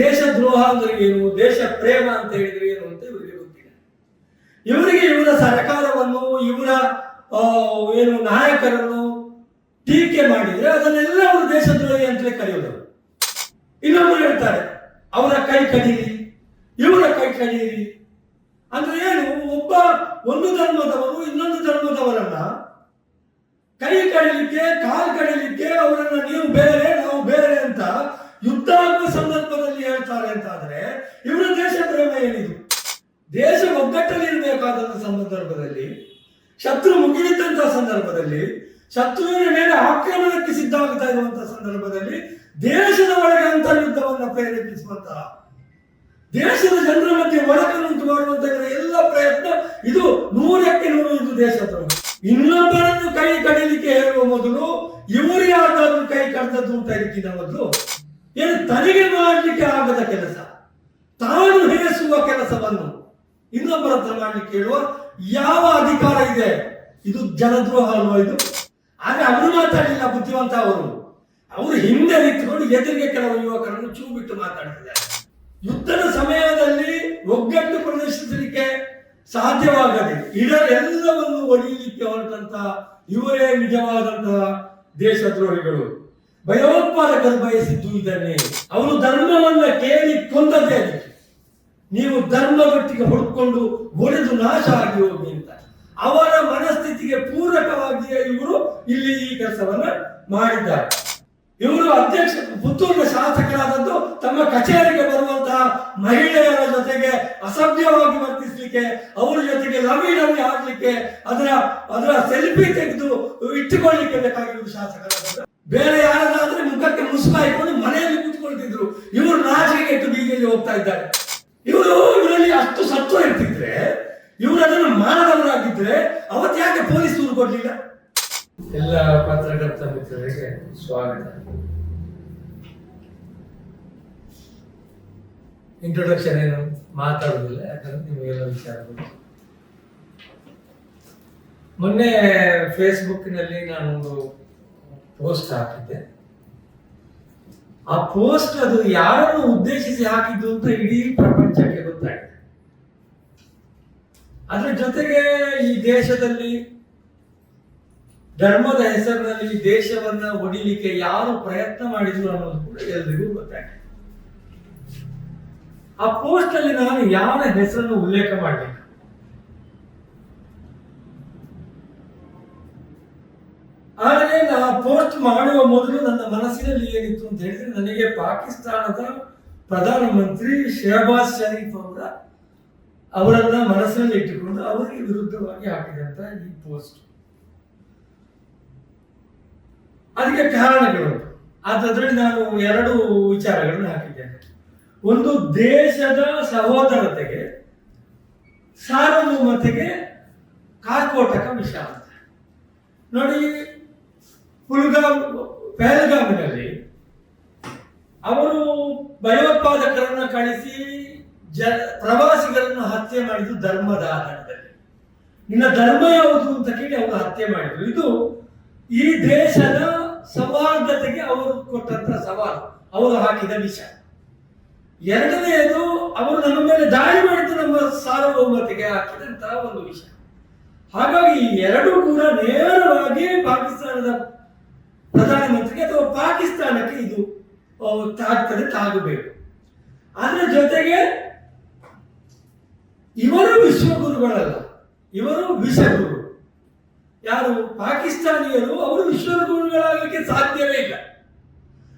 ದೇಶದ್ರೋಹ ಅಂದ್ರೆ ಏನು? ದೇಶ ಪ್ರೇಮ ಅಂತ ಹೇಳಿದ್ರೆ ಏನು ಅಂತ ಇವರಿಗೆ ಗೊತ್ತಿಲ್ಲ. ಇವರಿಗೆ ಇವರ ಸರ್ಕಾರವನ್ನು, ಇವರ ಏನು ನಾಯಕರನ್ನು ಟೀಕೆ ಮಾಡಿದ್ರೆ ಅದನ್ನೆಲ್ಲ ಅವರು ದೇಶದ್ರೋಹಿ ಅಂತಲೇ ಕರೆಯೋದು. ಇನ್ನೊಬ್ಬರು ಹೇಳ್ತಾರೆ, ಅವರ ಕೈ ಕಡೀರಿ, ಇವರ ಕೈ ಕಡೀರಿ. ಅಂದ್ರೆ ಏನು? ಒಬ್ಬ ಒಂದು ಧರ್ಮದವರು ಇನ್ನೊಂದು ಧರ್ಮದವರನ್ನ ಕೈ ಕಡಿಲಿಕ್ಕೆ, ಕಾಲು ಕಡಿಲಿಕ್ಕೆ ಅವರನ್ನ, ನೀವು ಬೇರೆ, ನಾವು ಬೇರೆ ಅಂತ ಯುದ್ಧ ಆಗುವ ಸಂದರ್ಭದಲ್ಲಿ ಹೇಳ್ತಾರೆ ಅಂತ ಆದ್ರೆ ಇವರ ದೇಶ ಪ್ರೇಮ ಏನಿದು? ದೇಶ ಒಗ್ಗಟ್ಟಲ್ಲಿ ಇರಬೇಕಾದಂತ ಸಂದರ್ಭದಲ್ಲಿ, ಶತ್ರು ಮುಗಿದಿದ್ದಂತಹ ಸಂದರ್ಭದಲ್ಲಿ, ಶತ್ರುವಿನ ಮೇಲೆ ಆಕ್ರಮಣಕ್ಕೆ ಸಿದ್ಧವಾಗ್ತಾ ಇರುವಂತಹ ಸಂದರ್ಭದಲ್ಲಿ ದೇಶದ ಒಳಗೆ ಅಂತ ಯುದ್ಧವನ್ನು ಪ್ರೇರೇಪಿಸುವಂತಹ ದೇಶದ ಜನರ ಮಧ್ಯೆ ಒಳಕನ್ನುಂಟು ಮಾಡುವಂತಹ ಎಲ್ಲ ಪ್ರಯತ್ನ ಇದು ನೂರಕ್ಕೆ ನೂರು ಇದು ದೇಶದ್ರೋಹ ಇನ್ನೊಬ್ಬರನ್ನು ಕೈ ಕಡಿಲಿಕ್ಕೆ ಹೇಳುವ ಮೊದಲು ಇವರು ಯಾರಾದರೂ ಕೈ ಕಡ್ದದ್ದು ಅಂತ ಇದಕ್ಕಿಂತ ಮೊದಲು ಏನು ತನಗೆ ಮಾಡಲಿಕ್ಕೆ ಆಗದ ಕೆಲಸ, ತಾನು ಹೇರಿಸುವ ಕೆಲಸವನ್ನು ಇನ್ನೊಬ್ಬರ ಹತ್ರ ಮಾಡಲಿಕ್ಕೆ ಹೇಳುವ ಯಾವ ಅಧಿಕಾರ ಇದೆ? ಇದು ಜನದ್ರೋಹ ಅಲ್ವಾ ಇದು? ಆದ್ರೆ ಅವರು ಮಾತಾಡಲಿಲ್ಲ ಬುದ್ಧಿವಂತ ಅವರು. ಅವರು ಹಿಂದೆ ನಿಂತ್ಕೊಂಡು ಎದುರಿಗೆ ಕೆಲವು ಯುವಕರನ್ನು ಚೂ ಬಿಟ್ಟು ಮಾತಾಡ್ತಿದ್ದಾರೆ. ಯುದ್ಧದ ಸಮಯದಲ್ಲಿ ಒಗ್ಗಟ್ಟು ಪ್ರದರ್ಶಿಸಲಿಕ್ಕೆ ಸಾಧ್ಯವಾಗದೆ ಇದರೆಲ್ಲವನ್ನು ಒಡೆಯಲಿಕ್ಕೆ ಹೊರಟಂತಹ ಇವರೇ ನಿಜವಾದಂತಹ ದೇಶದ್ರೋಹಿಗಳು. ಭಯೋತ್ಪಾದಕರು ಬಯಸಿದ್ದು ಇದನ್ನೇ. ಅವರು ಧರ್ಮವನ್ನ ಕೇಳಿ ಕೊಂದದ್ದೇ ಅದಕ್ಕೆ ನೀವು ಧರ್ಮದೊಟ್ಟಿಗೆ ಹೊಡ್ಕೊಂಡು ಒಡೆದು ನಾಶ ಆಗಿ ಹೋಗಿ ಅಂತ. ಅವರ ಮನಸ್ಥಿತಿಗೆ ಪೂರಕವಾಗಿಯೇ ಇವರು ಇಲ್ಲಿ ಈ ಕೆಲಸವನ್ನ ಮಾಡಿದ್ದಾರೆ. ಇವರು ಅಧ್ಯಕ್ಷ, ಪುತ್ತೂರಿನ ಶಾಸಕರಾದದ್ದು ತಮ್ಮ ಕಚೇರಿಗೆ ಬರುವಂತಹ ಮಹಿಳೆಯರ ಜೊತೆಗೆ ಅಸಭ್ಯವಾಗಿ ವರ್ತಿಸಲಿಕ್ಕೆ, ಅವರ ಜೊತೆಗೆ ಲವಿ ಆಗ್ಲಿಕ್ಕೆ, ಅದರ ಅದರ ಸೆಲ್ಫಿ ತೆಗೆದು ಇಟ್ಟುಕೊಳ್ಳಿಕ್ಕೆ ಬೇಕಾಗಿರುವುದು ಶಾಸಕರಾದದ್ದು. ಬೇರೆ ಯಾರಾದ್ರೆ ಮುಖಕ್ಕೆ ಮುಸುಕ ಇಟ್ಕೊಂಡು ಮನೆಯಲ್ಲಿ ಕೂತ್ಕೊಳ್ತಿದ್ರು. ಇವರು ನಾಚಿಕೆ ಕೆಟ್ಟು ಬೀದಿಯಲ್ಲಿ ಹೋಗ್ತಾ ಇದ್ದಾರೆ. ಇವರು ಇವರಲ್ಲಿ ಅಷ್ಟು ಸತ್ವ ಇರ್ತಿದ್ರೆ, ಇವರು ಅದನ್ನು ಮಾಡದವರಾಗಿದ್ರೆ ಅವತ್ತು ಯಾಕೆ ಪೊಲೀಸ್ ದೂರು ಕೊಡ್ಲಿಲ್ಲ? ಎಲ್ಲ ಪತ್ರಕರ್ತ ಮಿತ್ರರಿಗೆ ಸ್ವಾಗತ. ಇಂಟ್ರೊಡಕ್ಷನ್ ಏನು ಮಾತಾಡುದಿಲ್ಲ, ಯಾಕಂದ್ರೆ ನಿಮಗೆಲ್ಲ ವಿಚಾರ ಮೊನ್ನೆ ಫೇಸ್ಬುಕ್ನಲ್ಲಿ ನಾನೊಂದು ಪೋಸ್ಟ್ ಹಾಕಿದ್ದೆ. ಆ ಪೋಸ್ಟ್ ಅದು ಯಾರನ್ನು ಉದ್ದೇಶಿಸಿ ಹಾಕಿದ್ದು ಅಂತ ಇಡೀ ಪ್ರಪಂಚಕ್ಕೆ ಗೊತ್ತಾಗಿದೆ. ಅದ್ರ ಜೊತೆಗೆ ಈ ದೇಶದಲ್ಲಿ ಧರ್ಮದ ಹೆಸರಿನಲ್ಲಿ ದೇಶವನ್ನ ಒಡಿಲಿಕ್ಕೆ ಯಾರು ಪ್ರಯತ್ನ ಮಾಡಿದ್ರು ಅನ್ನೋದು ಕೂಡ ಎಲ್ರಿಗೂ ಗೊತ್ತಾಗಿದೆ. ಆ ಪೋಸ್ಟ್ ಅಲ್ಲಿ ನಾನು ಯಾವ ಹೆಸರನ್ನು ಉಲ್ಲೇಖ ಮಾಡಲಿಲ್ಲ? ಆದರೆ ನಾ ಪೋಸ್ಟ್ ಮಾಡುವ ಮೊದಲು ನನ್ನ ಮನಸ್ಸಿನಲ್ಲಿ ಏನಿತ್ತು ಅಂತ ಹೇಳಿದ್ರೆ ನನಗೆ ಪಾಕಿಸ್ತಾನದ ಪ್ರಧಾನಮಂತ್ರಿ ಶಹಬಾಜ್ ಶರೀಫ್ ಅವರ ಅವರನ್ನ ಮನಸ್ಸಿನಲ್ಲಿ ಇಟ್ಟುಕೊಂಡು ಅವರಿಗೆ ವಿರುದ್ಧವಾಗಿ ಹಾಕಿದಂತ ಈ ಪೋಸ್ಟ್. ಅದಕ್ಕೆ ಕಾರಣಗಳು. ಅದರಲ್ಲಿ ನಾನು ಎರಡು ವಿಚಾರಗಳನ್ನು ಹಾಕಿದ್ದೇನೆ. ಒಂದು, ದೇಶದ ಸಹೋದರತೆಗೆ, ಸಾರ್ವಭೌಮತೆಗೆ ಕಾರ್ಕೋಟಕ ವಿಷ ಅಂತ ನೋಡಿ ಪುಲ್ಗಾಮ್ ಪಹಲ್ಗಾಮಿನಲ್ಲಿ ಅವರು ಭಯೋತ್ಪಾದಕರನ್ನು ಕಳಿಸಿ ಜ ಪ್ರವಾಸಿಗರನ್ನು ಹತ್ಯೆ ಮಾಡಿದ್ದು ಧರ್ಮದ ಆಧಾರದಲ್ಲಿ. ನಿನ್ನ ಧರ್ಮ ಯಾವುದು ಅಂತ ಕೇಳಿ ಅವರು ಹತ್ಯೆ ಮಾಡಿದ್ರು. ಇದು ಈ ದೇಶದ ಸೌಹಾರ್ದತೆಗೆ ಅವರು ಕೊಟ್ಟಂತ ಸವಾಲು. ಅವರು ಹಾಕಿದ ವಿಷ. ಎರಡನೆಯದು, ಅವರು ನಮ್ಮ ಮೇಲೆ ದಾಳಿ ಮಾಡಿದ್ದು ನಮ್ಮ ಸಾರ್ವಭೌಮತೆಗೆ ಹಾಕಿದಂತಹ ಒಂದು ವಿಷಯ ಹಾಗಾಗಿ ಎರಡೂ ಕೂಡ ನೇರವಾಗಿ ಪಾಕಿಸ್ತಾನದ ಪ್ರಧಾನಮಂತ್ರಿಗೆ ಅಥವಾ ಪಾಕಿಸ್ತಾನಕ್ಕೆ ಇದು ತಾಗ್ತದೆ, ತಾಗಬೇಕು. ಅದರ ಜೊತೆಗೆ ಇವರು ವಿಶ್ವಗುರುಗಳಲ್ಲ. ಇವರು ವಿಷಗುರು. ಯಾರು? ಪಾಕಿಸ್ತಾನಿಯರು, ಅವರು ವಿಶ್ವಗುರುಗಳಾಗಲಿಕ್ಕೆ ಸಾಧ್ಯವೇ ಇಲ್ಲ.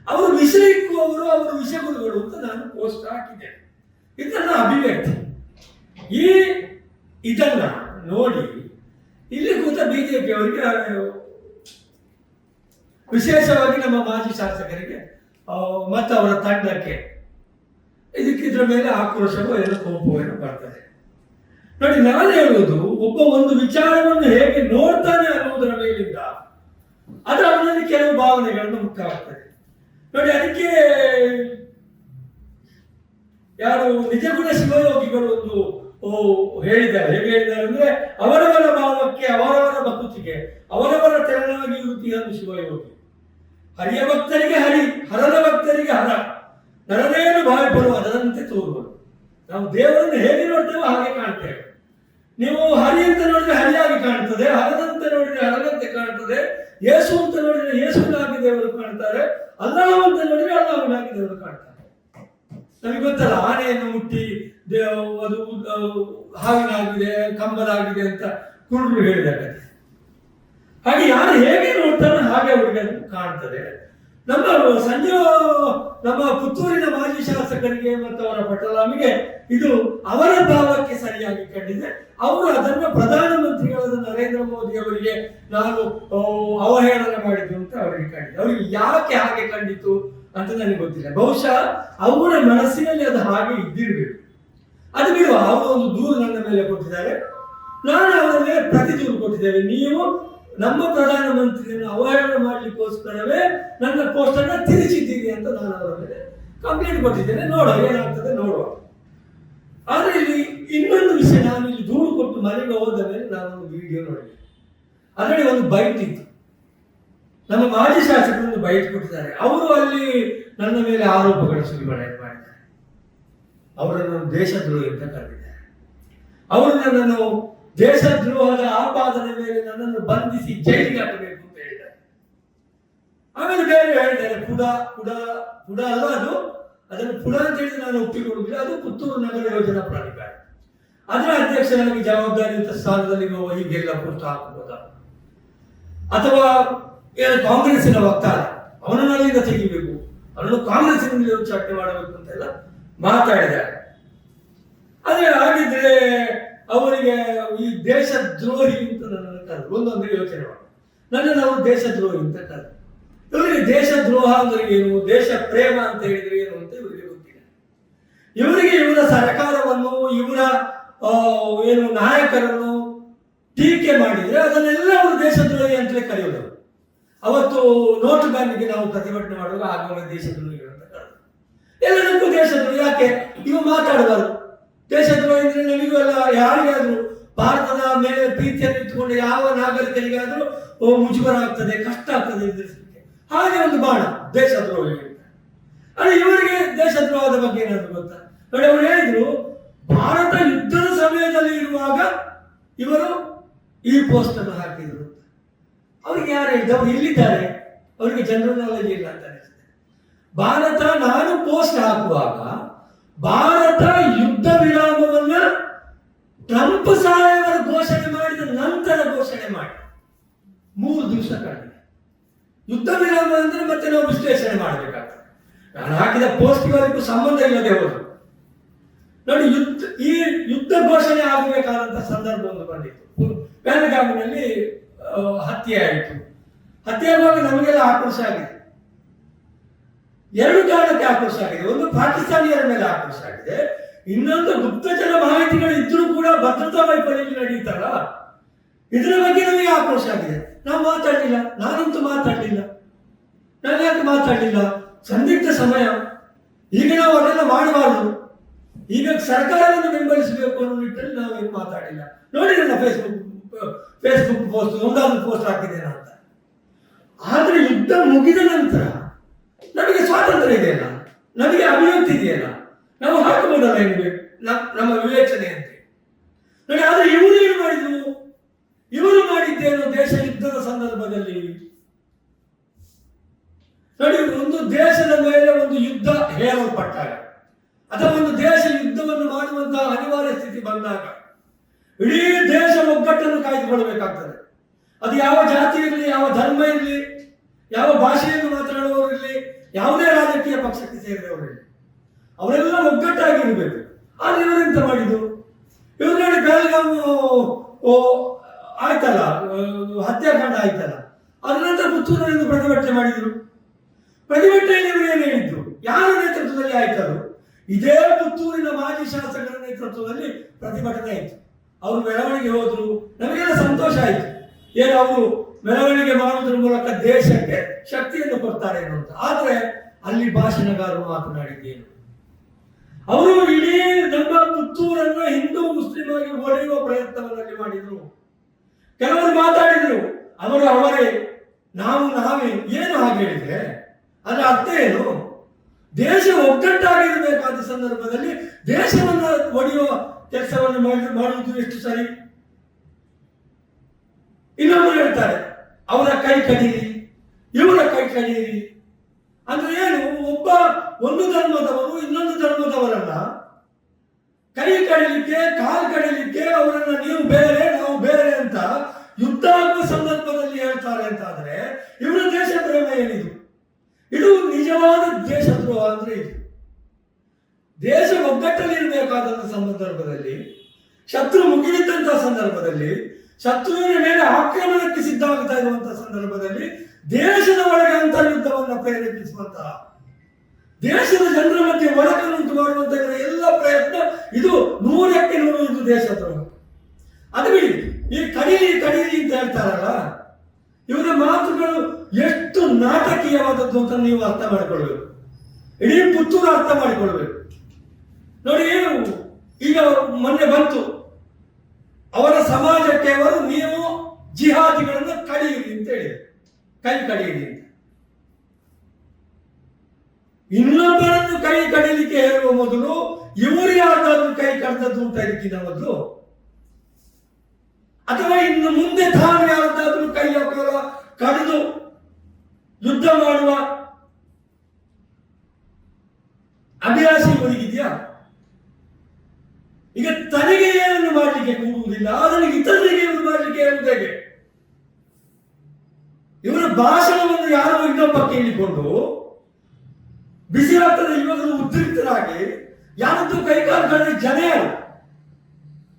ಅವರು ವಿಷ ಇಕ್ಕುವವರು ಅವರು ವಿಷಗುರುಗಳು ಅಂತ ನಾನು ಪೋಸ್ಟ್ ಹಾಕಿದ್ದೇನೆ ಇದು ನನ್ನ ಅಭಿವ್ಯಕ್ತಿ. ಈ ಇದನ್ನ ನೋಡಿ, ಇಲ್ಲಿ ಕೂತ ಬಿಜೆಪಿ ಅವರಿಗೆ ವಿಶೇಷವಾಗಿ ನಮ್ಮ ಮಾಜಿ ಶಾಸಕರಿಗೆ ಮತ್ತು ಅವರ ತಂಡಕ್ಕೆ ಇದಕ್ಕೆ ಮೇಲೆ ಆಕ್ರೋಶವೋ ಏನೋ ಕೋಪವೋ ಏನೋ ಬರ್ತದೆ. ನೋಡಿ, ನಾನು ಹೇಳುವುದು, ಒಬ್ಬ ಒಂದು ವಿಚಾರವನ್ನು ಹೇಗೆ ನೋಡ್ತಾನೆ ಅನ್ನೋದರ ಮೇಲಿಂದ ಅದು ಅವನಲ್ಲಿ ಕೆಲವು ಭಾವನೆಗಳನ್ನು ಮುಕ್ತವಾಗ್ತದೆ. ನೋಡಿ, ಅದಕ್ಕೆ ಯಾರು ನಿಜಗುಣ ಶಿವಯೋಗಿಗಳು ಒಂದು ಹೇಳಿದ್ದಾರೆ. ಹೇಗೆ ಹೇಳಿದ್ದಾರೆ ಅಂದ್ರೆ, ಅವರವರ ಭಾವಕ್ಕೆ ಅವರವರ ಭಕ್ತಿಗೆ ಅವರವರ ತೆರನಾಗಿ ಇರುತ್ತೀಯನು ಶಿವಯೋಗಿ ಹರಿಯ ಭಕ್ತರಿಗೆ ಹರಿ, ಹರದ ಭಕ್ತರಿಗೆ ಹರ. ನರನೇನು ಭಾವಿ ಬರುವ ಅದರಂತೆ ತೋರುವ. ನಾವು ದೇವರನ್ನು ಹೇಗೆ ನೋಡ್ತೇವೋ ಹಾಗೆ ಕಾಣ್ತೇವೆ. ನೀವು ಹರಿ ಅಂತ ನೋಡಿದ್ರೆ ಹರಿಯಾಗಿ ಕಾಣ್ತದೆ, ಹರದಂತೆ ನೋಡಿದ್ರೆ ಹರದಂತೆ ಕಾಣ್ತದೆ, ಯೇಸು ಅಂತ ನೋಡಿದ್ರೆ ಯೇಸುನಾಗಿ ದೇವರು ಕಾಣ್ತಾರೆ, ಅಲ್ಲಾಹು ಅಂತ ನೋಡಿದ್ರೆ ಅಲ್ಲಾಹುನಾಗಿ ದೇವರು ಕಾಣ್ತಾರೆ. ನಮಗೆ ಗೊತ್ತಲ್ಲ, ಆನೆಯನ್ನು ಮುಟ್ಟಿ ಅದು ಹಾವಿನಾಗಿದೆ, ಕಂಬದಾಗಿದೆ ಅಂತ ಕುರುಡು ಹೇಳಿದ ಹಾಗೆ ಯಾರು ಹೇಗೆ ಹಾಗೆ ಅವರಿಗೆ ಕಾಣ್ತದೆ. ನಮ್ಮ ಸಂಜೆ, ನಮ್ಮ ಪುತ್ತೂರಿನ ಮಾಜಿ ಶಾಸಕರಿಗೆ ಮತ್ತು ಅವರ ಪಟಲಾಮಿಗೆ ಇದು ಅವರ ಭಾವಕ್ಕೆ ಸರಿಯಾಗಿ ಕಂಡಿದೆ. ಅವರು ಅದನ್ನು ಪ್ರಧಾನಮಂತ್ರಿಗಳಾದ ನರೇಂದ್ರ ಮೋದಿ ಅವರಿಗೆ ನಾನು ಅವಹೇಳನ ಮಾಡಿದ್ದು ಅಂತ ಅವರಿಗೆ ಕಂಡಿದೆ. ಅವರಿಗೆ ಯಾಕೆ ಹಾಗೆ ಕಂಡಿತು ಅಂತ ನನಗೆ ಗೊತ್ತಿಲ್ಲ. ಬಹುಶಃ ಅವರ ಮನಸ್ಸಿನಲ್ಲಿ ಅದು ಹಾಗೆ ಇದ್ದಿರಬೇಕು. ಅದು ಬಿಡುವ ಅವರು ಒಂದು ದೂರು ನನ್ನ ಮೇಲೆ ಕೊಟ್ಟಿದ್ದಾರೆ. ನಾನು ಅವರ ಮೇಲೆ ಪ್ರತಿ ದೂರು ಕೊಟ್ಟಿದ್ದೇವೆ ನೀವು ನಮ್ಮ ಪ್ರಧಾನಮಂತ್ರಿಯನ್ನು ಅವಹೇಳನ ಮಾಡಲಿಕ್ಕೋಸ್ಕರವೇ ನನ್ನ ಪೋಸ್ಟ್ ಅನ್ನ ತಿರುಚಿದ್ದೀರಿ ಅಂತ ನಾನು ಅವರ ಮೇಲೆ ಕಂಪ್ಲೇಂಟ್ ಕೊಟ್ಟಿದ್ದೇನೆ. ನೋಡುವ ಏನಾಗ್ತದೆ ನೋಡುವ ಆದ್ರೆ ಇಲ್ಲಿ ಇನ್ನೊಂದು ವಿಷಯ ನಾನು ಇಲ್ಲಿ ದೂರು ಕೊಟ್ಟು ಮನೆಗೆ ಹೋದ ಮೇಲೆ ನಾನು ಒಂದು ವಿಡಿಯೋ ನೋಡಿದೆ. ಅದರಲ್ಲಿ ಒಂದು ಬೈಟ್ ಇತ್ತು. ನಮ್ಮ ಮಾಜಿ ಶಾಸಕರು ಒಂದು ಬೈಟ್ ಕೊಟ್ಟಿದ್ದಾರೆ. ಅವರು ಅಲ್ಲಿ ನನ್ನ ಮೇಲೆ ಆರೋಪಗಳು ಶುರು ಮಾಡಿದ್ದಾರೆ. ಅವರನ್ನು ದೇಶದ್ರೋಹಿ ಅಂತ ಕರೆದಿದ್ದಾರೆ. ಅವರು ನನ್ನನ್ನು ದೇಶದ್ರೋಹದ ಆಪಾದನೆ ಮೇಲೆ ನನ್ನನ್ನು ಬಂಧಿಸಿ ಜೈಲಿಗೆ ಹಾಕಬೇಕು ಅಂತ ಹೇಳಿದ್ದಾರೆ. ಆಮೇಲೆ ಬೇರೆ ಹೇಳಿದ್ದಾರೆ, ಪುಡ ಪುಡ ಪುಡ ಅಲ್ಲ ಅದು? ಅದನ್ನು ಪುಡ ಅಂತ ಹೇಳಿ ನಾನು ಒಪ್ಪಿಕೊಳ್ಳುವುದಿಲ್ಲ. ಅದು ಪುತ್ತೂರು ನಗರ ಯೋಜನಾ ಪ್ರಾಧಿಕಾರ. ಅದರ ಅಧ್ಯಕ್ಷರಾಗಿ ಜವಾಬ್ದಾರಿಯುತ ಸ್ಥಾನದಲ್ಲಿ ನಾವು ಹೀಗೆಲ್ಲ ಕುರಿತು ಹಾಕಬಹುದ? ಅಥವಾ ಏನು ಕಾಂಗ್ರೆಸ್ಸಿನ ವಕ್ತಾರ? ಅವನನ್ನು ಅಲ್ಲಿಂದ ತೆಗಿಬೇಕು. ಅವನನ್ನು ಕಾಂಗ್ರೆಸ್ಸಿನಲ್ಲಿ ಉಚ್ಚಾಟನೆ ಮಾಡಬೇಕು ಅಂತೆಲ್ಲ ಮಾತಾಡಿದ್ದಾರೆ. ಆದರೆ ಹಾಗಿದ್ರೆ ಅವರಿಗೆ ಈ ದೇಶ ದ್ರೋಹಿ ಅಂತ ನನ್ನ ಕರೆದು ಒಂದೊಂದು ಯೋಚನೆ ಮಾಡಿ ನಾವು ದೇಶ ದೇಶದ್ರೋಹಿ ಅಂತ ಕರೆದು ಇವರಿಗೆ ದೇಶದ್ರೋಹ ಅಂದ್ರೆ ಏನು? ದೇಶ ಪ್ರೇಮ ಅಂತ ಹೇಳಿದ್ರೆ ಏನು ಅಂತ ಇವರಿಗೆ ಗೊತ್ತಿಲ್ಲ. ಇವರಿಗೆ ಇವರ ಸರ್ಕಾರವನ್ನು, ಇವರ ಏನು ನಾಯಕರನ್ನು ಟೀಕೆ ಮಾಡಿದ್ರೆ ಅದನ್ನೆಲ್ಲ ಅವರು ದೇಶದ್ರೋಹಿ ಅಂತಲೇ ಕರೆಯೋದು. ಅವತ್ತು ನೋಟು ಬ್ಯಾನ್ಗೆ ನಾವು ಪ್ರತಿಭಟನೆ ಮಾಡುವಾಗ ಆಗ ದೇಶದ್ರೋಹಿಗಳು ಅಂತ ಕರೆದು ಎಲ್ಲರಿಗೂ ದೇಶದ್ರೋಹಿ ಯಾಕೆ? ಇವು ಮಾತಾಡಬಾರದು. ದೇಶದ್ರೋಹಿ ಅಂದ್ರೆ ನಮಗೂ ಅಲ್ಲ ಯಾರಿಗಾದ್ರು ಭಾರತದ ಮೇಲೆ ಪ್ರೀತಿಯನ್ನು ಇಟ್ಟುಕೊಂಡು ಯಾವ ನಾಗರಿಕರಿಗಾದರೂ ಮುಜುಗರ ಆಗ್ತದೆ, ಕಷ್ಟ ಆಗ್ತದೆ ಎದುರಿಸಲಿಕ್ಕೆ ಹಾಗೆ ಒಂದು ಬಾಣ, ದೇಶದ್ರೋಹ ಅದೇ ಇವರಿಗೆ ದೇಶದ್ರೋಹದ ಬಗ್ಗೆ ಏನಾದ್ರು ಗೊತ್ತಾ? ನೋಡಿ, ಅವರು ಹೇಳಿದ್ರು, ಭಾರತ ಯುದ್ಧದ ಸಮಯದಲ್ಲಿ ಇರುವಾಗ ಇವರು ಈ ಪೋಸ್ಟ್ ಅನ್ನು ಹಾಕಿದ್ರು. ಅವ್ರಿಗೆ ಯಾರು ಅವ್ರು ಇಲ್ಲಿದ್ದಾರೆ ಅವರಿಗೆ ಜನರಲ್ ನಾಲೆಜ್ ಇಲ್ಲ ಅಂತ ಭಾರತ ನಾನು ಪೋಸ್ಟ್ ಹಾಕುವಾಗ ಭಾರತ ಯುದ್ಧ ವಿರಾಮವನ್ನ ಟ್ರಂಪ್ ಸಾಹೇಬರು ಘೋಷಣೆ ಮಾಡಿದ ನಂತರ ಘೋಷಣೆ ಮಾಡಿ. ಮೂರು ದಿವಸ ಕಳೆದಿದೆ. ಯುದ್ಧ ವಿರಾಮ ಅಂದ್ರೆ ಮತ್ತೆ ನಾವು ವಿಶ್ಲೇಷಣೆ ಮಾಡಬೇಕಾಗ್ತದೆ. ನಾನು ಹಾಕಿದ ಪೋಸ್ಟ್ಗಳಿಗೂ ಸಂಬಂಧ ಇಲ್ಲದೆ ಹೋದ್ರು. ನೋಡಿ, ಯುದ್ಧ, ಈ ಯುದ್ಧ ಘೋಷಣೆ ಆಗಬೇಕಾದಂತ ಸಂದರ್ಭ ಒಂದು ಬಂದಿತ್ತು. ಬೆಳಗಾವಿನಲ್ಲಿ ಹತ್ಯೆ ಆಯಿತು. ಹತ್ಯೆ ಆಗುವಾಗ ನಮಗೆಲ್ಲ ಆಕ್ರೋಶ ಆಗಿದೆ. ಎರಡು ಕಾರಣಕ್ಕೆ ಆಕ್ರೋಶ ಆಗಿದೆ ಒಂದು ಪಾಕಿಸ್ತಾನಿಯರ ಮೇಲೆ ಆಕ್ರೋಶ ಆಗಿದೆ ಇನ್ನೊಂದು ಗುಪ್ತಚರ ಮಾಹಿತಿಗಳು ಇದ್ರೂ ಕೂಡ ಭದ್ರತಾ ವೈಫಲ್ಯ ನಡೀತಲ್ಲ ಇದರ ಬಗ್ಗೆ ನಮಗೆ ಆಕ್ರೋಶ ಆಗಿದೆ ನಾವು ಮಾತಾಡಲಿಲ್ಲ. ನಾನಂತೂ ಮಾತಾಡಲಿಲ್ಲ. ನಾನು ಮಾತಾಡಲಿಲ್ಲ? ಸಂದಿಗ್ಧ ಸಮಯ. ಈಗ ನಾವು ಅದೆಲ್ಲ ಮಾಡಬಾರದು. ಈಗ ಸರ್ಕಾರವನ್ನು ಬೆಂಬಲಿಸಬೇಕು ಅನ್ನೋ ನಿಟ್ಟಲ್ಲಿ ಏನು ಮಾತಾಡಿಲ್ಲ ನೋಡಿರಲ್ಲ ಫೇಸ್ಬುಕ್ ಫೇಸ್ಬುಕ್ ಪೋಸ್ಟ್ ಒಂದಾದ್ರು ಪೋಸ್ಟ್ ಹಾಕಿದ್ದೇನೆ ಅಂತ. ಆದರೆ ಯುದ್ಧ ಮುಗಿದ ನಂತರ ನಮಗೆ ಸ್ವಾತಂತ್ರ್ಯ ಇದೆಯಲ್ಲ? ನಮಗೆ ಅಭಿವೃದ್ಧಿ ಇದೆಯಲ್ಲ? ನಾವು ಹಾಕಬಹುದಲ್ಲ ಹೆಂಗೆ? ನಮ್ಮ ವಿವೇಚನೆಯಂತೆ ನೋಡಿ, ಆದರೆ ಇವರು ಏನು ಮಾಡಿದ್ರು? ಇವರು ಮಾಡಿದ್ದೇನು ದೇಶ ಯುದ್ಧದ ಸಂದರ್ಭದಲ್ಲಿ? ನೋಡಿ, ಒಂದು ದೇಶದ ಮೇಲೆ ಒಂದು ಯುದ್ಧ ಹೇರಲ್ಪಟ್ಟಾಗ, ಅಥವಾ ಒಂದು ದೇಶ ಯುದ್ಧವನ್ನು ಮಾಡುವಂತಹ ಅನಿವಾರ್ಯ ಸ್ಥಿತಿ ಬಂದಾಗ, ಇಡೀ ದೇಶ ಒಗ್ಗಟ್ಟನ್ನು ಕಾಯ್ದುಕೊಳ್ಳಬೇಕಾಗ್ತದೆ. ಅದು ಯಾವ ಜಾತಿ ಇರಲಿ ಯಾವ ಧರ್ಮ ಇರಲಿ, ಯಾವ ಭಾಷೆಯನ್ನು ಮಾತನಾಡುವವರು ಇರಲಿ ಯಾವುದೇ ರಾಜಕೀಯ ಪಕ್ಷಕ್ಕೆ ಸೇರಿದವರು ಅವರೆಲ್ಲ ಒಗ್ಗಟ್ಟಾಗಿರ್ಬೇಕು ಆದ್ರೆ ಇವರೆಂತ ಮಾಡಿದ್ರು ಇವ್ರು ನೋಡಿ ಬೆಳಗಾಂ ಆಯ್ತಲ್ಲ ಹತ್ಯಾಕಾಂಡ ಆಯ್ತಲ್ಲ. ಅದ ನಂತರ ಪುತ್ತೂರಿನಲ್ಲಿ ಪ್ರತಿಭಟನೆ ಮಾಡಿದ್ರು. ಪ್ರತಿಭಟನೆಯಲ್ಲಿ ಇವರು ಏನು ಹೇಳಿದ್ರು? ಯಾರ ನೇತೃತ್ವದಲ್ಲಿ ಆಯ್ತದು? ಇದೇ ಪುತ್ತೂರಿನ ಮಾಜಿ ಶಾಸಕರ ನೇತೃತ್ವದಲ್ಲಿ ಪ್ರತಿಭಟನೆ ಆಯ್ತು. ಅವರು ಬೆಳವಣಿಗೆ ಹೋದ್ರು. ನಮಗೆಲ್ಲ ಸಂತೋಷ ಆಯ್ತು. ಏನು ಅವರು ಮೆರವಣಿಗೆ ಮಾಡುವುದರ ಮೂಲಕ ದೇಶಕ್ಕೆ ಶಕ್ತಿಯನ್ನು ಕೊಡ್ತಾರೆ ಅಂತ ಆದರೆ ಅಲ್ಲಿ ಭಾಷಣಗಾರರು ಮಾತನಾಡಿದ್ದೇನು? ಅವರು ಇಡೀ ನಮ್ಮ ಪುತ್ತೂರನ್ನ ಹಿಂದೂ ಮುಸ್ಲಿಂ ಆಗಿ ಹೊಡೆಯುವ ಪ್ರಯತ್ನವನ್ನಲ್ಲಿ ಮಾಡಿದರು. ಕೆಲವರು ಮಾತಾಡಿದರು, ಅವರು ಅವರೇ, ನಾವು ನಾವೇ, ಏನು ಹಾಗೆ ಹೇಳಿದ್ರೆ? ಅದರ ಅರ್ಥ ಏನು? ದೇಶ ಒಗ್ಗಟ್ಟಾಗಿರಬೇಕಾದ ಸಂದರ್ಭದಲ್ಲಿ ದೇಶವನ್ನು ಒಡೆಯುವ ಕೆಲಸವನ್ನು ಮಾಡಿ ಮಾಡುವುದು ಎಷ್ಟು ಸರಿ ಇನ್ನೊಬ್ಬರು ಹೇಳ್ತಾರೆ ಅವರ ಕೈ ಕಡೀರಿ ಇವರ ಕೈ ಕಡೀರಿ ಅಂದ್ರೆ ಏನು ಒಬ್ಬ ಒಂದು ಧರ್ಮದವರು ಇನ್ನೊಂದು ಧರ್ಮದವರನ್ನ ಕೈ ಕಡಿಲಿಕ್ಕೆ ಕಾಲು ಕಡಿಲಿಕ್ಕೆ ಅವರನ್ನ ನೀವು ಬೇರೆ ನಾವು ಬೇರೆ ಅಂತ ಯುದ್ಧ ಆಗುವ ಸಂದರ್ಭದಲ್ಲಿ ಹೇಳ್ತಾರೆ ಅಂತಾದ್ರೆ ಇವರ ದೇಶ ಪ್ರೇಮ ಏನಿದು ಇದು ನಿಜವಾದ ದೇಶದ್ರೋಹ ಅಂದ್ರೆ ಇದು ದೇಶ ಒಗ್ಗಟ್ಟಲ್ಲಿ ಇರಬೇಕಾದಂತ ಸಂದರ್ಭದಲ್ಲಿ ಶತ್ರು ಮುಗಿದಿದ್ದಂತಹ ಸಂದರ್ಭದಲ್ಲಿ ಶತ್ರುವಿನ ಮೇಲೆ ಆಕ್ರಮಣಕ್ಕೆ ಸಿದ್ಧವಾಗ್ತಾ ಇರುವಂತಹ ಸಂದರ್ಭದಲ್ಲಿ ದೇಶದ ಒಳಗೆ ಅಂತರ್ಯುದ್ಧವನ್ನು ಪ್ರೇರೇಪಿಸುವಂತಹ ದೇಶದ ಜನರ ಮಧ್ಯೆ ಉಂಟು ಮಾಡುವಂತಹ ಎಲ್ಲ ಪ್ರಯತ್ನ ಇದು ನೂರಕ್ಕೆ ನೂರು ಇದು ದೇಶ ಅದು ಬಿಡಿ, ಈ ಕಡೀಲಿ ಕಡೀಲಿ ಅಂತ ಹೇಳ್ತಾರಲ್ಲ, ಇವರ ಮಾತುಗಳು ಎಷ್ಟು ನಾಟಕೀಯವಾದದ್ದು ಅಂತ ನೀವು ಅರ್ಥ ಮಾಡಿಕೊಳ್ಬೇಕು ಇಡೀ ಪುತ್ತೂರು ಅರ್ಥ ಮಾಡಿಕೊಳ್ಬೇಕು ನೋಡಿ, ಏನು, ಈಗ ಮೊನ್ನೆ ಬಂತು. ಅವರ ಸಮಾಜಕ್ಕೆ ಅವರು ನೀವು ಜಿಹಾದಿಗಳನ್ನು ಕಡಿಯಿರಿ ಅಂತ ಹೇಳಿದರು. ಕೈ ಕಡಿಯಿರಿ ಅಂತ. ಇನ್ನೊಬ್ಬರನ್ನು ಕೈ ಕಡಿಲಿಕ್ಕೆ ಹೇಳುವ ಮೊದಲು ಇವರು ಯಾರಾದರೂ ಕೈ ಕಡ್ದದ್ದು ಅಂತ ಇದಕ್ಕಿಂತ ಮೊದಲು. ಅಥವಾ ಇನ್ನು ಮುಂದೆ ತಾನು ಯಾರದ್ದಾದ್ರೂ ಕೈ ಹಾಕುವ ಕಡಿದು ಯುದ್ಧ ಮಾಡುವ ಅಭ್ಯಾಸ ಇವರಿಗಿದೆಯಾ ಈಗ ತನಗೆ ಏನನ್ನು ಮಾಡಲಿಕ್ಕೆ ಕೂಡುವುದಿಲ್ಲ ಆದರೆ ಇತರರಿಗೆ ಏನು ಮಾಡಲಿಕ್ಕೆ ಹೇಳುವುದು ಹೇಗೆ ಇವರ ಭಾಷಣವನ್ನು ಯಾರು ಇನ್ನೊಬ್ಬ ಕೇಳಿಕೊಂಡು ಬಿಸಿರಾಟದ ಯುವಕರು ಉದ್ರಿಕ್ತರಾಗಿ, ಯಾರದ್ದು ಕೈಗಾರಿಕೆ ಜನ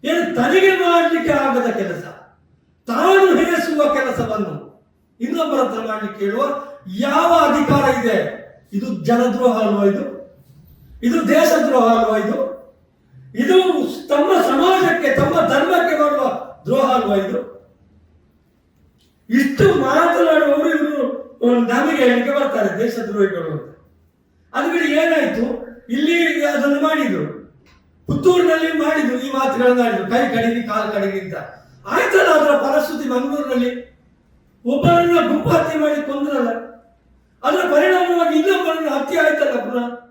ಏನು ತನಗೆ ಮಾಡಲಿಕ್ಕೆ ಆಗದ ಕೆಲಸ, ತಾನು ಹೇರಿಸುವ ಕೆಲಸವನ್ನು ಇನ್ನೊಬ್ಬರ ಹತ್ರ ಮಾಡಲಿಕ್ಕೆ ಹೇಳುವ ಯಾವ ಅಧಿಕಾರ ಇದೆ? ಇದು ಜನದ್ರೋಹ ಅಲ್ವಾ ಇದು? ಇದು ದೇಶದ್ರೋಹ ಅಲ್ವಾ ಇದು? ಇದು ತಮ್ಮ ಸಮಾಜಕ್ಕೆ, ತಮ್ಮ ಧರ್ಮಕ್ಕೆ ಮಾಡುವ ದ್ರೋಹ ಅಲ್ವಾ ಇದು? ಇಷ್ಟು ಮಾತನಾಡುವವರು ಇವರು ನಮಗೆ ಹೇಳಿಕೆ ಬರ್ತಾರೆ, ದೇಶದ್ರೋಹಿಗಳು ಅಂತ. ಅದು ಬಿಡಿ ಏನಾಯ್ತು? ಇಲ್ಲಿ ಅದನ್ನು ಮಾಡಿದ್ರು. ಪುತ್ತೂರಿನಲ್ಲಿ ಮಾಡಿದ್ರು, ಈ ಮಾತುಗಳನ್ನು ಆಡಿದ್ರು. ಕೈ ಕಡಿಗೆ ಕಾಲು ಕಡಿಗೆ ಅಂತ. ಆಯ್ತಲ್ಲ ಅದರ ಫಲಶ್ರುತಿ ಮಂಗಳೂರಿನಲ್ಲಿ? ಒಬ್ಬರನ್ನ ಗುಂಪು ಹತ್ಯೆ ಮಾಡಿ ಕೊಂದ್ರಲ್ಲ. ಅದರ ಪರಿಣಾಮವಾಗಿ ಇನ್ನೊಬ್ಬರನ್ನ ಹತ್ಯೆ ಆಯ್ತಲ್ಲ ಪುನಃ?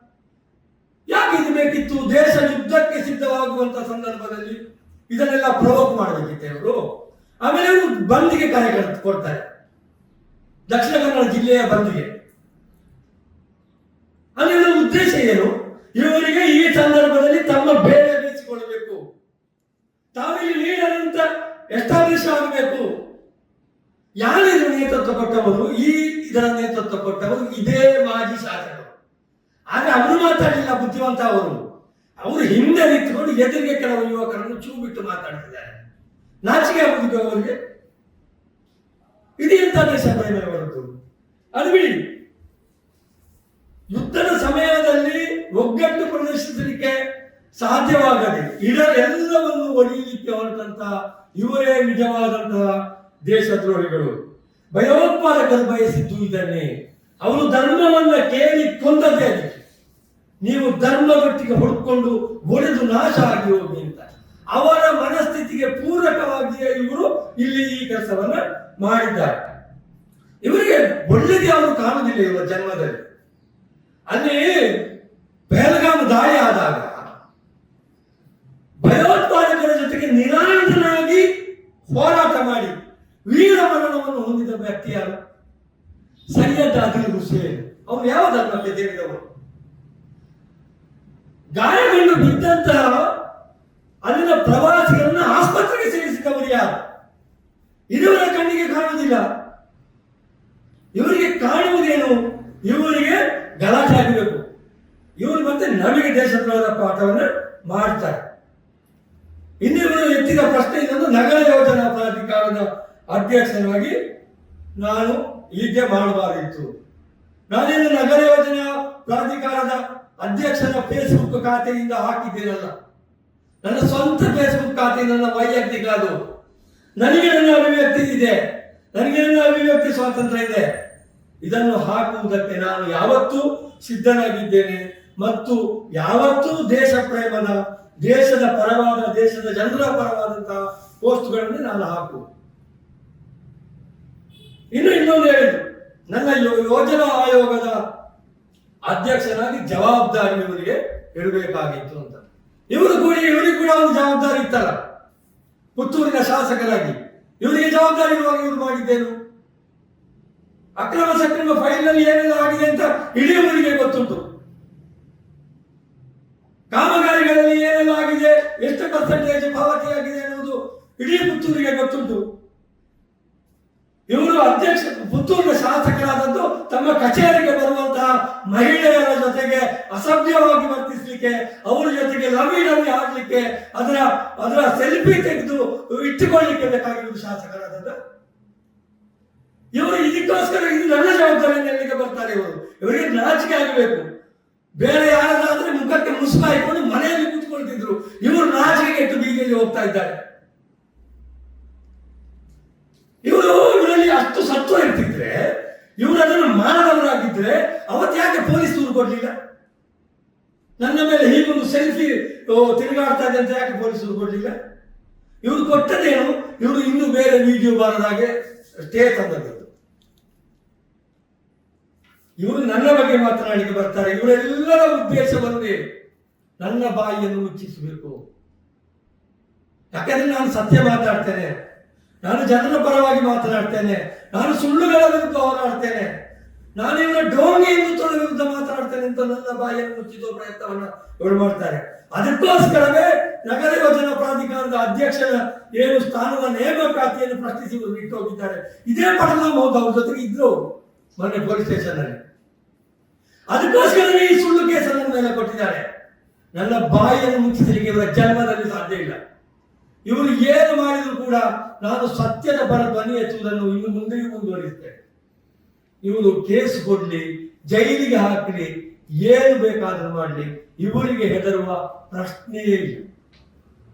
ಯಾಕೆ ಇದು ಬೇಕಿತ್ತು? ದೇಶ ಯುದ್ಧಕ್ಕೆ ಸಿದ್ಧವಾಗುವಂತ ಸಂದರ್ಭದಲ್ಲಿ ಇದನ್ನೆಲ್ಲ ಪ್ರವೋಕ್ ಮಾಡಬೇಕಿತ್ತು ಇವರು. ಆಮೇಲೆ ಅವರು ಬಂದಿಗೆ ಕರೆ, ಕೊಡ್ತಾರೆ. ದಕ್ಷಿಣ ಕನ್ನಡ ಜಿಲ್ಲೆಯ ಬಂದಿಗೆ. ಅಲ್ಲಿ ಉದ್ದೇಶ ಏನು? ಇವರಿಗೆ ಈ ಸಂದರ್ಭದಲ್ಲಿ ತಮ್ಮ ಬೇರೆ ಬೀಸಿಕೊಳ್ಳಬೇಕು ತಾವಿಲ್ಲಿ ಲೀಡರ್ ಅಂತ ಎಸ್ಟಾಬ್ಲಿಷ್ ಆಗಬೇಕು. ಯಾರು ಇದರ ನೇತೃತ್ವ ಕೊಟ್ಟವರು ಈ ಇದರ ನೇತೃತ್ವ ಕೊಟ್ಟವರು ಇದೇ ಮಾಜಿ ಶಾಸಕರು ಆದ್ರೆ ಅವರು ಮಾತಾಡಲಿಲ್ಲ ಬುದ್ಧಿವಂತ ಅವರು. ಅವರು ಹಿಂದೆ ನಿಂತುಕೊಂಡು ಎದುರಿಗೆ ಕೆಲವು ಯುವಕರನ್ನು ಚೂ ಬಿಟ್ಟು ಮಾತಾಡ್ತಿದ್ದಾರೆ. ನಾಚಿಕೆ ಆಗುದಿಲ್ಲ ಅವರಿಗೆ? ಇದು ಎಂತ ದೇಶ ಅದು ಬಿಡಿ. ಯುದ್ಧದ ಸಮಯದಲ್ಲಿ ಒಗ್ಗಟ್ಟು ಪ್ರದರ್ಶಿಸಲಿಕ್ಕೆ ಸಾಧ್ಯವಾಗದೆ ಇದರೆಲ್ಲವನ್ನು ಒಡೆಯಲಿಕ್ಕೆ ಹೊರಟಂತಹ ಇವರೇ ನಿಜವಾದಂತಹ ದೇಶದ್ರೋಹಿಗಳು. ಭಯೋತ್ಪಾದಕರು ಬಯಸಿದ್ದು ಇದನ್ನೇ. ಅವರು ಧರ್ಮವನ್ನ ಕೇಳಿ ಕೊಂದದೇ ಅದಕ್ಕೆ. ನೀವು ಧರ್ಮದೊಟ್ಟಿಗೆ ಹುಡ್ಕೊಂಡು ಒಡೆದು ನಾಶ ಆಗಿ ಹೋಗಿ ಅಂತ. ಅವರ ಮನಸ್ಥಿತಿಗೆ ಪೂರಕವಾಗಿಯೇ ಇವರು ಇಲ್ಲಿ ಈ ಕೆಲಸವನ್ನ ಮಾಡಿದ್ದಾರೆ. ಇವರಿಗೆ ಒಳ್ಳೆಯದೇ ಅವರು ಕಾಣುವುದಿಲ್ಲ ಇವರ ಜನ್ಮದಲ್ಲಿ. ಅಲ್ಲಿ ಬೆಳಗಾಂ ದಾಳಿ ಆದಾಗ ಭಯೋತ್ಪಾದಕರ ಜೊತೆಗೆ ನಿರಾಯುಧನಾಗಿ ಹೋರಾಟ ಮಾಡಿ ವೀರ ಮರಣವನ್ನು ಹೊಂದಿದ ವ್ಯಕ್ತಿಯ ಯಾರು ಸೈಯದ್ ಆದಿಲ್ ಹುಸೇನ್ ಅವನು ಯಾವ ಧರ್ಮಕ್ಕೆ ಸೇರಿದವರು ಗಾಯಗೊಂಡು ಬಿದ್ದಂತಹ ಅಲ್ಲಿನ ಪ್ರವಾಸಿಗರನ್ನ ಆಸ್ಪತ್ರೆಗೆ ಸೇರಿಸಿದವರು ಯಾರು? ಇದುವರ ಕಣ್ಣಿಗೆ ಕಾಣುವುದಿಲ್ಲ. ಇವರಿಗೆ ಕಾಣುವುದೇನು? ಇವರಿಗೆ ಗಲಾಟೆ ಆಗಬೇಕು. ಇವರು ಮತ್ತೆ ನಮಗೆ ದೇಶದ್ರೋಹದ ಪಾಠವನ್ನು ಮಾಡ್ತಾರೆ. ಇನ್ನು ಇವರು ಎತ್ತಿದ ಪ್ರಶ್ನೆ ಇನ್ನೊಂದು ನಗರ ಯೋಜನಾ ಪ್ರಾಧಿಕಾರದ ಅಧ್ಯಕ್ಷನಾಗಿ ನಾನು ಹೀಗೆ ಮಾಡಬಾರಿತ್ತು. ನಾನೇನು ನಗರ ಯೋಜನಾ ಪ್ರಾಧಿಕಾರದ ಅಧ್ಯಕ್ಷನ ಫೇಸ್ಬುಕ್ ಖಾತೆಯಿಂದ ಹಾಕಿದ್ದೇನಲ್ಲ. ನನ್ನ ಸ್ವಂತ ಫೇಸ್ಬುಕ್ ಖಾತೆ, ನನ್ನ ವೈಯಕ್ತಿಕ ಅದು. ನನಗೆ ನನ್ನ ಅಭಿವ್ಯಕ್ತಿ ಇದೆ. ನನಗೆ ನನ್ನ ಅಭಿವ್ಯಕ್ತಿ ಸ್ವಾತಂತ್ರ್ಯ ಇದೆ. ಇದನ್ನು ಹಾಕುವುದಕ್ಕೆ ನಾನು ಯಾವತ್ತೂ ಸಿದ್ಧನಾಗಿದ್ದೇನೆ. ಮತ್ತು ಯಾವತ್ತೂ ದೇಶ ಪ್ರೇಮದ, ದೇಶದ ಪರವಾದ, ದೇಶದ ಜನರ ಪರವಾದಂತಹ ಪೋಸ್ಟ್ಗಳನ್ನು ನಾನು ಹಾಕು ಇನ್ನು ಇನ್ನೊಂದು ಹೇಳಿದ್ರು ನನ್ನ ಯೋಜನಾ ಆಯೋಗದ ಅಧ್ಯಕ್ಷನಾಗಿ ಜವಾಬ್ದಾರಿ ನಿಮಗೆ ಇಡಬೇಕಾಗಿತ್ತು ಅಂತ. ಇವರು ಕೂಡ ಇವರಿಗೆ ಕೂಡ ಒಂದು ಜವಾಬ್ದಾರಿ ಇತ್ತಲ್ಲ. ಪುತ್ತೂರಿನ ಶಾಸಕರಾಗಿ. ಇವರಿಗೆ ಜವಾಬ್ದಾರಿ ಇರುವಾಗ ಇವರು ಮಾಡಿದ್ದೇನು? ಅಕ್ರಮ ಸಕ್ರಮ ಫೈಲ್ನಲ್ಲಿ ಏನೆಲ್ಲ ಆಗಿದೆ ಅಂತ ಇಡೀ ಊರಿಗೆ ಗೊತ್ತುಂಟು. ಕಾಮಗಾರಿಗಳಲ್ಲಿ ಏನೆಲ್ಲ ಆಗಿದೆ, ಎಷ್ಟು ಪರ್ಸೆಂಟೇಜ್ ಪಾವತಿ ಆಗಿದೆ ಅನ್ನೋದು ಇಡೀ ಪುತ್ತೂರಿಗೆ ಗೊತ್ತುಂಟು. ಇವರು ಅಧ್ಯಕ್ಷ, ಪುತ್ತೂರಿನ ಶಾಸಕರಾದದ್ದು ತಮ್ಮ ಕಚೇರಿಗೆ ಬರುವಂತಹ ಮಹಿಳೆಯರ ಜೊತೆಗೆ ಅಸಭ್ಯವಾಗಿ ವರ್ತಿಸಲಿಕ್ಕೆ, ಅವರ ಜೊತೆಗೆ ಲವಿ ಆಡ್ಲಿಕ್ಕೆ ಅದರ ಅದರ ಸೆಲ್ಫಿ ತೆಗೆದು ಇಟ್ಟುಕೊಳ್ಳಿಕ್ಕೆ ಬೇಕಾಗಿರುವುದು ಶಾಸಕರಾದ ಇವರು ಇದಕ್ಕೋಸ್ಕರ ಇದು ನನ್ನ ಜವಾಬ್ದಾರಿ ನೆರಳಿಗೆ ಬರ್ತಾರೆ ಇವರು. ಇವರಿಗೆ ನಾಚಿಕೆ ಆಗಬೇಕು. ಬೇರೆ ಯಾರಾದ್ರೆ ಮುಖಕ್ಕೆ ಮುಸುಕು ಹಾಕೊಂಡು ಮನೆಯಲ್ಲಿ ಕೂತ್ಕೊಳ್ತಿದ್ರು, ಇವರು ನಾಚಿಕೆ ಇಟ್ಟು ಬೀದಿಯಲ್ಲಿ ಹೋಗ್ತಾ ಇದ್ದಾರೆ. ಇವರು ಇವರಲ್ಲಿ ಅಷ್ಟು ಸತ್ವ ಇರ್ತಿದ್ರೆ ಇವರು ಅದನ್ನು ಮಾಡದವರಾಗಿದ್ರೆ ಅವತ್ತು ಯಾಕೆ ಪೊಲೀಸ್ ದೂರು ಕೊಡ್ಲಿಲ್ಲ? ನನ್ನ ಮೇಲೆ ಹೀಗೊಂದು ಸೆಲ್ಫಿ ತಿರುಗಾಡ್ತಾ ಇದೆ ಅಂತ ಯಾಕೆ ಪೊಲೀಸ್ ದೂರು ಕೊಡ್ಲಿಲ್ಲ? ಇವರು ಕೊಟ್ಟದೇನು ಇವರು ಇನ್ನೂ ಬೇರೆ ವಿಡಿಯೋ ಬಾರದಾಗೆ ಸ್ಟೇ ತಂದದ್ದು. ಇವರು ನನ್ನ ಬಗ್ಗೆ ಮಾತನಾಡಿಗೆ ಬರ್ತಾರೆ. ಇವರೆಲ್ಲರ ಉದ್ದೇಶ ಒಂದೇ ನನ್ನ ಬಾಯಿಯನ್ನು ಮುಚ್ಚಿಸಬೇಕು. ಯಾಕಂದ್ರೆ ನಾನು ಸತ್ಯ ಮಾತಾಡ್ತೇನೆ. ನಾನು ಜನರ ಪರವಾಗಿ ಮಾತನಾಡ್ತೇನೆ. ನಾನು ಸುಳ್ಳುಗಳ ವಿರುದ್ಧ ಹೋರಾಡ್ತೇನೆ. ನಾನು ಇವರ ಡೋಂಗಿ ಹಿಂದುತ್ವದ ವಿರುದ್ಧ ಮಾತನಾಡ್ತೇನೆ ಅಂತ ನನ್ನ ಬಾಯಿಯನ್ನು ಮುಚ್ಚಿಸುವ ಪ್ರಯತ್ನವನ್ನು ಇವರು ಮಾಡ್ತಾರೆ. ಅದಕ್ಕೋಸ್ಕರವೇ ನಗರ ಯೋಜನಾ ಪ್ರಾಧಿಕಾರದ ಅಧ್ಯಕ್ಷರ ಏನು ಸ್ಥಾನದ ನೇಮಕಾತಿಯನ್ನು ಪ್ರಶ್ನಿಸಿ ಇವರು ಬಿಟ್ಟು ಹೋಗಿದ್ದಾರೆ. ಇದೇ ಪಟಲ ಮೌತ್ ಅವ್ರ ಜೊತೆಗೆ ಇದ್ರು ಮೊನ್ನೆ ಪೊಲೀಸ್ ಸ್ಟೇಷನ್ ಅಲ್ಲಿ ಅದಕ್ಕೋಸ್ಕರವೇ ಈ ಸುಳ್ಳು ಕೇಸನ್ನು ಮೇಲೆ ಕೊಟ್ಟಿದ್ದಾರೆ. ನನ್ನ ಬಾಯಿಯನ್ನು ಮುಚ್ಚಿಸಲಿಕ್ಕೆ ಇವರ ಜನ್ಮದಲ್ಲಿ ಸಾಧ್ಯ ಇಲ್ಲ. ಇವರು ಏನು ಮಾಡಿದ್ರು ಕೂಡ ನಾನು ಸತ್ಯದ ಪರ ಧ್ವನಿ ಎತ್ತುವುದನ್ನು ಇನ್ನು ಮುಂದೆಯೂ ಮುಂದುವರಿಸುತ್ತೇನೆ. ಇವರು ಕೇಸ್ ಕೊಡ್ಲಿ, ಜೈಲಿಗೆ ಹಾಕಲಿ, ಏನು ಬೇಕಾದರೂ ಮಾಡಲಿ, ಇವರಿಗೆ ಹೆದರುವ ಪ್ರಶ್ನೆಯೇ ಇಲ್ಲ.